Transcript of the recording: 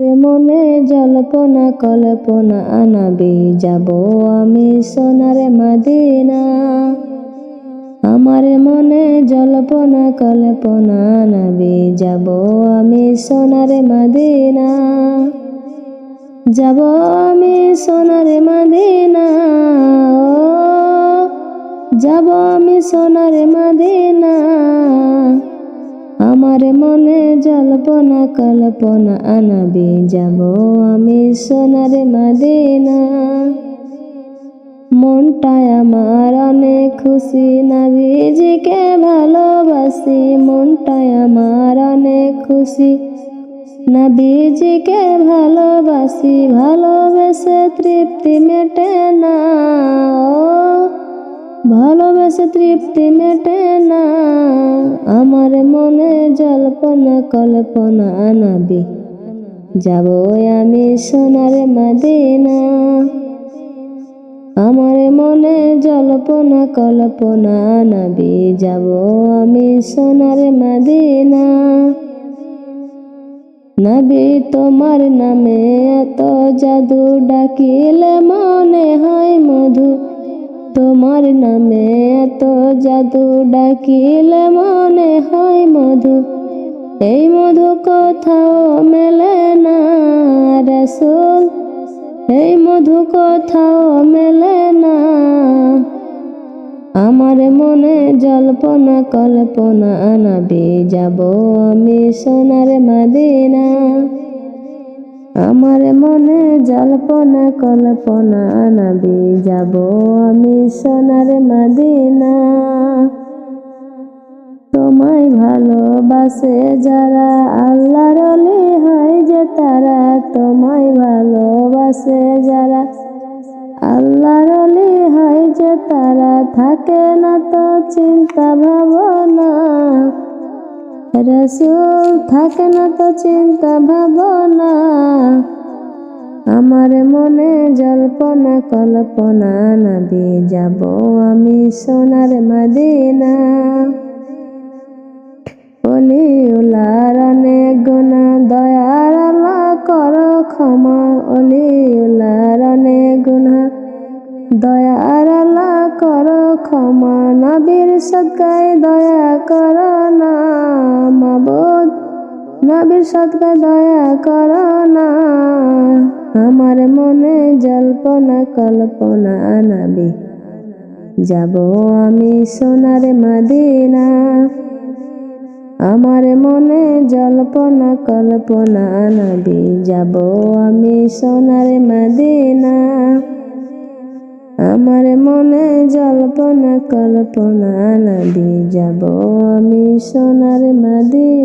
মনে জল্পনা, কল্পনা আনাবি, যাব আমি সোনার মাদিনা। আমার মনে জল্পনা, কল্পনা আনাবি, যাব আমি সোনার মাদিনা। যাব আমি সোনার মাদিনা যাব আমি সোনার মাদিনা। আমার মনে জল্পনা, কল্পনা আনাবি, যাব আমি সোনার মাদিনা। মনটায় আমার অনেক খুশি, নাবিজিকে ভালোবাসি। মনটায় আমার অনেক খুশি, নাবিজিকে ভালোবাসি। ভালোবেসে তৃপ্তি মেটে না ভালোবেসে তৃপ্তি মেটে না। আমার মনে জল্পনা, কল্পনা আনাবি। যাব আমি সোনার মাদিনা। আমার মনে জল্পনা, কল্পনা আনাবি। যাব আমি সোনার মাদিনা। নবী, তোমার নামে এত জাদু ডাকিলে মনে হয় মধু। তোমার নামে এত জাদু ডাকিলে মনে হয় মধু। এই মধু কোথাও মেলে না রসুল। এই মধু কোথাও মেলে না। আমার মনে জল্পনা, কল্পনা আনাবি যাব আমি সোনার মাদিনা। আমার মনে জল্পনা, কল্পনা আনাবি। যাব আমি সোনার মাদিনা। তোমায় ভালোবাসে যারা, আল্লাহর হয় যে তারা। তোমায় ভালোবাসে যারা, আল্লাহর হয় যে তারা। থাকে না তো চিন্তা ভাবনা। রসুল থাকে না তো চিন্তা ভাবনা। আমার মনে জল্পনা, কল্পনা, নাবি যাব আমি সোনার মাদিনা। অলি উলার অনেক গুণা, দয়ার আল্লাহ কর ক্ষমা। অলি উলার অনেক গুণা, দয়ার আল্লাহ কর ক্ষমা। নবীর সদকায় দয়া কর না। মাবুদ নবীর সদকায় দয়া কর না আমার মনে জল্পনা, কল্পনা আনাবি। যাব আমি সোনার মাদিনা। আমার মনে জল্পনা, কল্পনা আনাবি। যাব আমি সোনার মাদিনা। আমার মনে জল্পনা, কল্পনা আনাবি। যাব আমি সোনার মাদিনা।